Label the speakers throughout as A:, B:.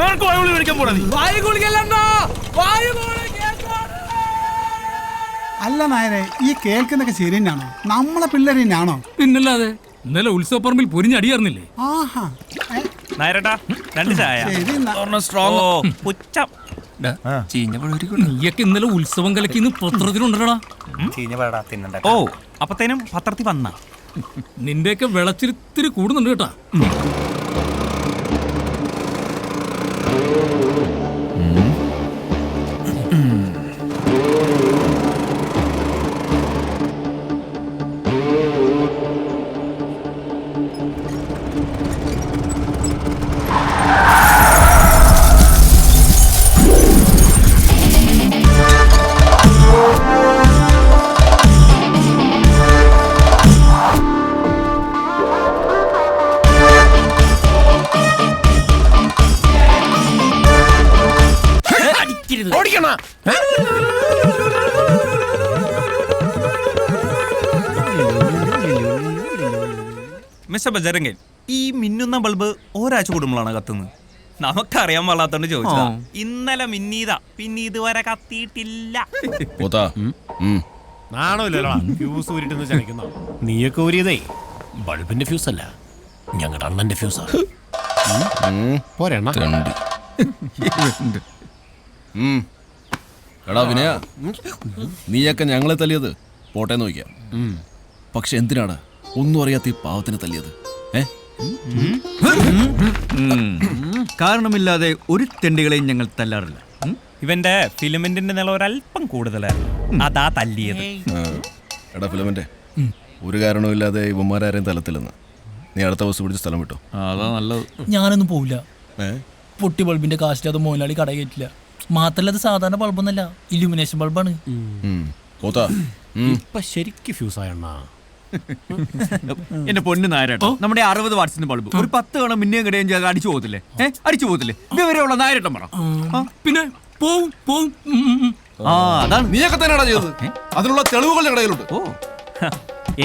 A: ആർക്ക് മേടിക്കാൻ പോടാ നീ.
B: അല്ല നായരെ ഈ കേൾക്കുന്നൊക്കെ ശരി തന്നെയാണോ നമ്മളെ പിള്ളേർ തന്നെയാണോ
C: പിന്നല്ലാതെ. ഇന്നലെ ഉത്സവപ്പറമ്പിൽ പൊരിഞ്ഞടിയായിരുന്നില്ലേ
B: ആഹാ. ഏ,
A: നായരട്ടാ രണ്ട് ചായ.
B: ശരി എന്നാ.
A: ഒരെണ്ണം സ്ട്രോങ് ഓ. പുച്ഛം.
C: നീയൊക്കെ ഇന്നലെ ഉത്സവം കലക്കിന്ന് പത്രത്തിലുണ്ടടാ.
A: ഓ അപ്പത്തേനും പത്രത്തിൽ വന്ന.
C: നിന്റെയൊക്കെ വിളച്ചിരിത്തിരി കൂടുന്നുണ്ട് കേട്ടാ. Ooh.
A: മിസ്റ്റർ ബജരംഗൻ ഈ മിന്നുന്ന ബൾബ് ഒരാഴ്ച കൂടുമ്പോഴാണ് കത്തുന്നത്. നമുക്കറിയാൻ പാടാത്തോണ്ട് ചോദിച്ചതാ. ഇന്നലെ മിന്നീതാ പിന്നെ ഇതുവരെ കത്തിയിട്ടില്ല.
D: ഫ്യൂസ് ഊരിട്ടെന്ന് ചണിക്കുന്ന നീയൊക്കെ ഊരിയതേ ബൾബിന്റെ ഫ്യൂസ് അല്ല ഞങ്ങളുടെ അണ്ണന്റെ ഫ്യൂസാ പോരെണ്ണ.
E: എടാ വിനയ നീയൊക്കെ ഞങ്ങളെ തല്ലിയത്. പോട്ടെ നോക്കിയാ പക്ഷെ എന്തിനാണ് ഒന്നും അറിയാത്ത ഈ പാവത്തിനെ തല്ലിയത്. ഏ?
F: കാരണമില്ലാതെ ഒരു തെണ്ടികളെയും ഞങ്ങൾ തല്ലാറില്ല.
A: ഇവന്റെ ഫിലിമെന്റിന്റെ നില ഒരല്പം കൂടുതലായിരുന്നു. അതാ തല്ലിയത്.
E: എടാ ഫിലിമെന്റ് ഒരു കാരണവുമില്ലാതെ ഇവന്മാരാരെയും തലത്തില്ലെന്ന് നീ അടുത്ത ബസ് പിടിച്ച് സ്ഥലം വിട്ടോ.
F: അതാ നല്ലത്.
G: ഞാനൊന്നും പോവില്ല. പൊട്ടി ബൾബിന്റെ കാശിൽ അത് മോലാളി കട കയറ്റില്ല മാത്രല്ല അത് സാധാരണ ബൾബൊന്നല്ല ഇലുമിനേഷൻ ബൾബാണ്.
E: പോത്താ
D: ഇപ്പൊ ശരിക്ക് ഫ്യൂസ് ആയണ്ണാ
F: എന്റെ പൊന്ന് നായരട്ടോ നമ്മുടെ അറുപത് വാട്സിന്റെ ബൾബ്. ഒരു പത്ത് കളം മിന്നിയും കിടയും ചെയ്ത് അടിച്ചു പോകത്തില്ലേ? ഏ? അടിച്ചു പോകത്തില്ലേ? വിവരമുള്ള നായരട്ടം പറ.
C: പിന്നെ പോവും പോവും.
F: ആ അതാണ്.
E: നീയൊക്കെ തന്നെയാണോ ചെയ്തത്. അതിനുള്ള തെളിവുകളുടെ കടയിലുണ്ട്
F: ഓ.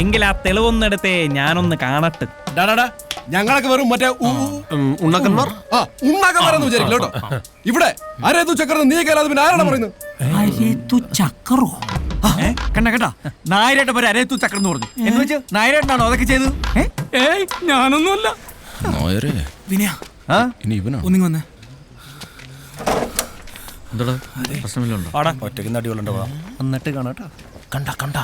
A: എങ്കിൽ ആ തെളിവൊന്നെടുത്തേ ഞാനൊന്ന് കാണട്ടെ.
E: ഡാ, ഡാ, ഡാ. ഞങ്ങളൊക്കെ വെറും മറ്റേ
D: ഉണ്ണക്കന്മാർ?
E: ആ ഉണ്ണാക്കന്മാരെന്ന് വിചാരിക്കില്ല കേട്ടോ. ഇവിടെ ആരേതു ചക്രം നീ കേരളത്തിൽ പിന്നെ ആരാണ് പറയുന്നത്?
G: ചക്കറോ
F: ആ, കണ്ട കേട്ടാ നായരേട്ടൻ വരെ അരേത്തു ചക്രം എന്ന് പറഞ്ഞു. എന്ന് വെച്ച് നായരേട്ടനാണോ അതൊക്കെ ചെയ്തത്?
C: ഏയ് ഞാനൊന്നുമല്ല.
E: നോയരേ.
G: വിനയ.
F: ആ?
E: ഇനി ഇവനാ
G: ഒന്നിങ്ങി വന്നേ.
F: എന്നിട്ട് കാണാട്ടാ
D: കണ്ട കണ്ട.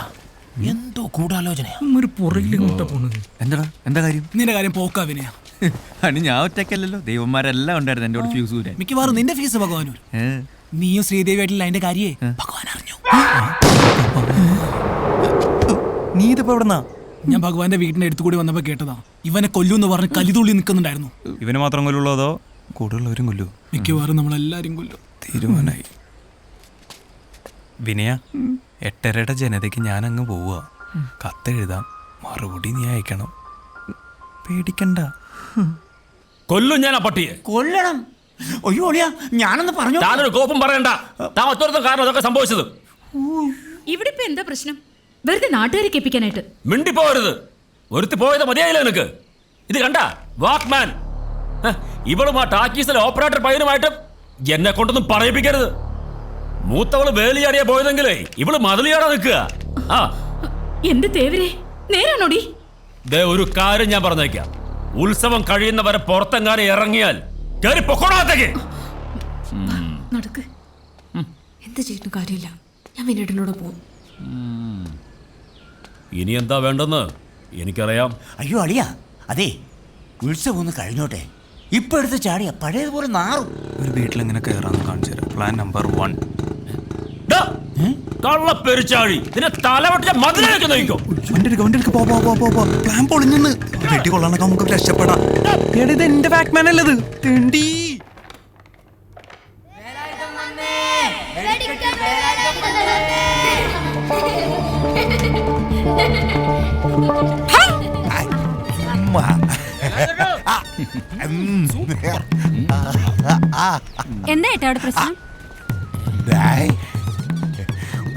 D: എന്തോ ഗൂഢാലോചനയാ.
C: ഒരു പുറകിലിങ്ങോട്ടാ പോണത്.
F: എന്താടാ? എന്താ കാര്യം?
G: നിന്റെ കാര്യം പോക്കാ വിനയ.
F: അനി ഞാൻ ഒറ്റക്കല്ലല്ലോ ദൈവന്മാരെല്ലാം ഉണ്ടായിരുന്നു എന്റെ ഫീസ് ഊരാൻ.
G: മിക്കവാറും നിന്റെ ഫീസ് ഭഗവാനൂർ നീയും ശ്രീദേവി ആയിട്ടില്ല അതിന്റെ കാര്യേ ഭഗവാൻ അറിഞ്ഞു.
A: നീ ഇതിപ്പോ എവിടെന്നാ?
G: ഞാൻ ഭഗവാന്റെ വീടിന്റെ എടുത്തുകൂടി വന്നപ്പോ കേട്ടതാ. ഇവനെ കൊല്ലൂന്ന് പറഞ്ഞ് കലിതുള്ളി നിൽക്കുന്നുണ്ടായിരുന്നു.
A: ഇവനെ മാത്രം കൊല്ലുള്ളൂ അതോ കൂടുതലുള്ളവരും കൊല്ലൂ?
G: മിക്കവാറും നമ്മളെല്ലാരും കൊല്ലും.
A: തീരുമാനായി. വിനയ? എട്ടരയുടെ ജനതയ്ക്ക് ഞാൻ അങ്ങ് പോവുക കത്തെഴുതാം മറുപടി നീ അയക്കണം. പേടിക്കണ്ട.
H: കൊല്ലും ഞാൻ ആ പട്ടിയെ.
G: കൊല്ലണം. അയ്യോ ഒളിയാ ഞാനൊന്ന് പറഞ്ഞു?
H: താനൊരു കോപ്പം പറയണ്ട. താൻ ഒറ്റ കാരണം അതൊക്കെ സംഭവിച്ചത്.
I: ഇവിടെ ഇപ്പൊ എന്താ പ്രശ്നം? വെറുതെ നാട്ടുകാരെ കേൾപ്പിക്കാനായിട്ട്.
H: മിണ്ടിപ്പോരുത് ഒരുത്തി പോയത് മതിയായില്ല നിനക്ക്. ഇത് കണ്ട? വാക്മാൻ. ഹ, ഇവളും ആ ടാക്കീസിലെ ഓപ്പറേറ്റർ പയ്യനുമായിട്ട് എന്നെ കൊണ്ടൊന്നും പറയിപ്പിക്കരുത്. മൂത്തവൾ വേലിയാടിയാ പോയതെങ്കിലേ ഇവൾ മതിലിയാടാ നിൽക്കുക. ആ.
I: എന്റെ തേവരെ നേരാണോടി?
H: ദേ ഒരു കാര്യം ഞാൻ പറഞ്ഞേക്കാം. ഉത്സവം കഴിയുന്നവരെ പുറത്തെങ്ങാനെ ഇറങ്ങിയാൽ കയറി പൊക്കോടാത്തേക്ക്
I: നടക്ക്. എന്ത് ചെയ്തിട്ടും കാര്യമില്ല. ഞാൻ വിനീടിനോട് പോകും
H: ഇനി എന്താ വേണ്ടെന്ന് എനിക്കറിയാം.
J: അയ്യോ അളിയ. അതെ ഉത്സവം ഒന്ന് കഴിഞ്ഞോട്ടെ. ഇപ്പൊ എടുത്ത് ചാടിയ പഴയതുപോലെ നാറും.
A: ഒരു വീട്ടിൽ എങ്ങനെ കയറാന്ന് കാണിച്ചു തരാം. പ്ലാൻ നമ്പർ വൺ
H: കള്ള പെരിച്ചാഴി നിന്നെ മതിലേക്ക്
A: പോ പോ പോ പോ പോ. പ്ലാൻ പൊളിഞ്ഞെന്ന് വെട്ടി കൊള്ളാനൊക്കെ നമുക്ക് രക്ഷപ്പെടാം. എടാ ഇത് എന്റെ ബാക്ക്മാൻ അല്ലത് തെണ്ടി.
I: എന്താ ഏട്ടാ അവിടെ പ്രശ്നം?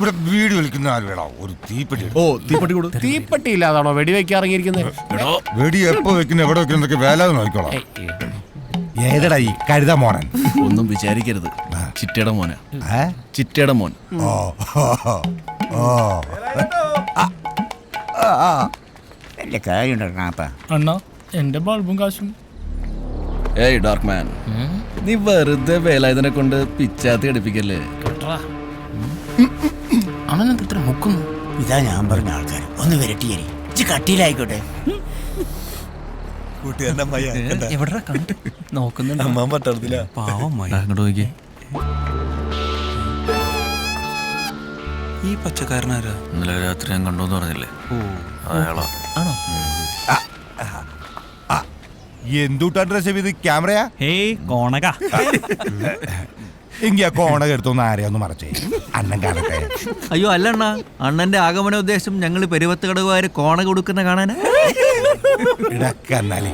J: ഇവിടെ വീട് കളിക്കുന്ന ആരുവേടാ ഒരു തീപ്പെട്ടി
E: ഓ തീപ്പെട്ടി കൊടു
D: തീപ്പെട്ടി ഇല്ലാതാണോ? വെടിവെക്കാൻ ഇറങ്ങിയിരിക്കുന്നത്
J: വെടി എപ്പോ വെക്കുന്ന? എവിടെ വെക്കുന്നതൊക്കെ വേല നോക്കിക്കോളാം. ഏതടാ ഈ കരുത മോനൻ?
E: ഒന്നും വിചാരിക്കരുത്. ചിറ്റയുടെ മോന? ചിറ്റയുടെ മോൻ.
J: ഓ
G: അണ്ണാ എന്റെ ബൾബും കാശും.
E: ഏയ് ഡാർക്ക് മാൻ. നീ വെറുതെ വേലായുധനെ കൊണ്ട് പിച്ചാത്തി അടിപ്പിക്കല്ലേ
D: അണ്ണനെന്ത് ഇത്ര മുക്കുന്നു.
J: ഇതാ ഞാൻ പറഞ്ഞ ആൾക്കാർ ഒന്ന് വരട്ടിയേരി. ഇച്ചി കട്ടിയിലായിക്കോട്ടെ.
F: എവിടെ കണ്ടു? നോക്കുന്നുണ്ട്?
A: അങ്ങോട്ട് നോക്കി ഈ പച്ചക്കാരനാരാ?
H: ഇന്നലെ രാത്രി ഞാൻ കണ്ടോന്ന് പറഞ്ഞില്ലേ? അയാളാ.
F: ആണോ?
J: എന്തുട്ടാ ഡ്രസ് ചെയ്ത് ക്യാമറയാ?
A: ഹേ കോണക.
J: എങ്കി ആ കോണ എടുത്തൊന്ന് മറച്ചേ? അണ്ണൻ കാണട്ടെ
F: അയ്യോ അല്ല അണ്ണാ. അണ്ണന്റെ ആഗമന ഉദ്ദേശം ഞങ്ങൾ പെരുവത്ത് കടകുകാര് കോണ കൊടുക്കുന്ന കാണാനാ?
J: ഇടക്കന്നാലേ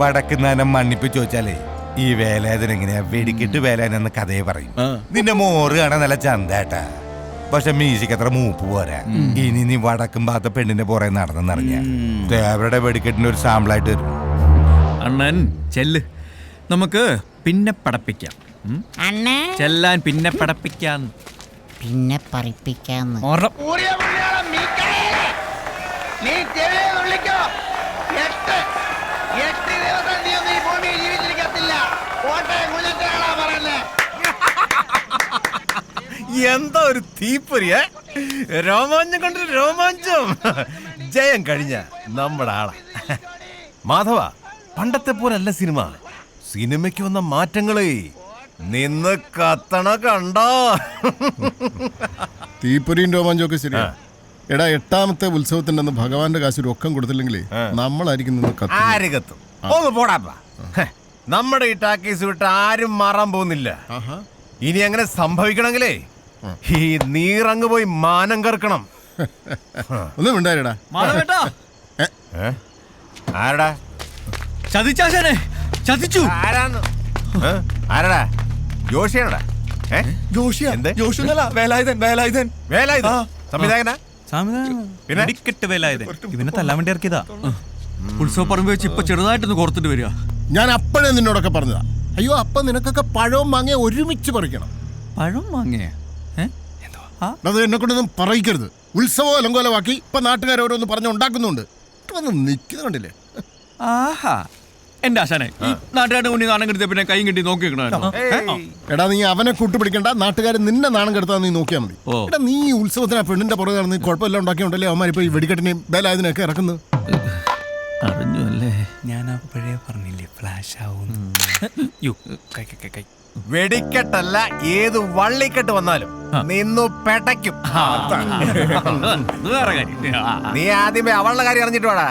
J: വടക്കുന്നാനം മണ്ണിപ്പ് ചോദിച്ചാലേ ഈ വേലേതന എങ്ങനെയാ വെടിക്കിട്ട് എന്ന കഥയെ പറയും. നിന്റെ മോറ് കാണാൻ നല്ല ചന്തേട്ടാ പക്ഷെ മ്യൂസിക് അത്ര മൂപ്പ് പോരാ. ഇനി നീ വടക്കും പാത്ത പെണ്ണിന്റെ പുറകെ നടന്നെന്നറിഞ്ഞ. ദേവരുടെ വെടിക്കെട്ടിന്റെ ഒരു സാമ്പിളായിട്ട് വരും.
F: അണ്ണൻ ചെല്ല്. നമുക്ക് പിന്നെ പടപ്പിക്കാം. ചെല്ലാൻ പിന്നെ പടപ്പിക്കാന്ന്
K: പിന്നെ പറിപ്പിക്കാന്ന്
D: എന്താ ഒരു തീപ്പൊരിയ രോമാഞ്ചം കൊണ്ട് രോമാഞ്ചം. ജയം കഴിഞ്ഞ നമ്മുടെ ആളാ. മാധവ പണ്ടത്തെ പോലല്ല സിനിമ. സിനിമയ്ക്ക് വന്ന മാറ്റങ്ങളെ നിന്ന് കത്തണ കണ്ടോ?
L: തീപ്പൊരിയും രോമാഞ്ചൊക്കെ ശരിയാ. എടാ എട്ടാമത്തെ ഉത്സവത്തിന്റെ അന്ന് ഭഗവാന്റെ കാശ് രൊക്കം കൊടുത്തില്ലെങ്കിൽ നമ്മളായിരിക്കും നിന്ന് കത്ത്
D: ആര് കത്തും? ഒന്ന് പോടാപ്പാ നമ്മുടെ ഈ ടാക്കീസ് വിട്ട് ആരും മാറാൻ പോകുന്നില്ല. ഇനി അങ്ങനെ സംഭവിക്കണമെങ്കിലേ ഈ നീറങ്ങ് പോയി മാനം കറക്കണം.
L: ഒന്നും ഉണ്ടായിരടാ?
D: ആരടാ?
F: ചതിച്ചാശനെ. ചതിച്ചു.
D: ആരാന്ന്? ആരടാ? ജോഷിയാണടാ? ഏ? എന്ത്?
A: വേലായുധൻ വേലായുധൻ.
D: വേലായുധ സംവിധായകനാ? പിന്നെ?
A: വെടിക്കെട്ട് വേലായുധൻ. ഇവനെ തല്ലാൻ വേണ്ടി ഇറക്കിയതാ.
F: ഉത്സവ പറമ്പ് വെച്ച് ഇപ്പൊ ചെറുതായിട്ടൊന്ന് കോർത്തിട്ട് വരിക.
L: ഞാൻ അപ്പോഴേ നിന്നോടൊക്കെ പറഞ്ഞതാ. അയ്യോ അപ്പൊ നിനക്കൊക്കെ പഴവും മാങ്ങ ഒരുമിച്ച് പറിക്കണം.
F: പഴം വാങ്ങിയ
L: അത് എന്നെ കൊണ്ടൊന്നും പറയിക്കരുത്. ഉത്സവം അലങ്കോലമാക്കി ഇപ്പൊ നാട്ടുകാരോരോന്ന് ഓരോന്ന് പറഞ്ഞു ഉണ്ടാക്കുന്നുണ്ട്. വന്ന്
F: ആഹാ. എന്റെ ആശാനെ ഈ നാട്ടുകാരുടെ മുന്നിൽ നാണം കെടുത്ത പിന്നെ കൈ കിട്ടി നോക്കി?
L: എടാ നീ അവനെ കൂട്ടുപിടിക്കണ്ട. നാട്ടുകാരൻ നിന്നെ നാണം കെടുത്താൻ നീ നോക്കിയാൽ മതി. എടാ നീ ഈ ഉത്സവത്തിന് ആ പെണ്ണിന്റെ പുറകെ നടന്ന് കുഴപ്പമില്ല ഉണ്ടാക്കിയോണ്ടല്ലേ അവന്മാർ ഇപ്പൊ ഈ വെടിക്കെട്ടിനെയും ബേലായതിനൊക്കെ ഇറക്കുന്നത്?
F: അറിഞ്ഞു അല്ലേ?
A: ഞാൻ അപ്പോഴേ പറഞ്ഞില്ലേ ഫ്ലാഷ് ആവും യ്യോ, കൈ കൈ കൈ കൈ.
D: വെടിക്കെട്ടല്ല ഏത് വള്ളിക്കെട്ട് വന്നാലും നിന്നു പെടയ്ക്കും. നീ ആദ്യമേ അവളുടെ കാര്യം അറിഞ്ഞിട്ട് വേടാ.